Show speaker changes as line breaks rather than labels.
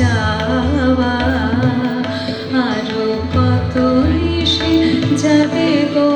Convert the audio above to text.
যাওয়া। আরও কত যাবে গো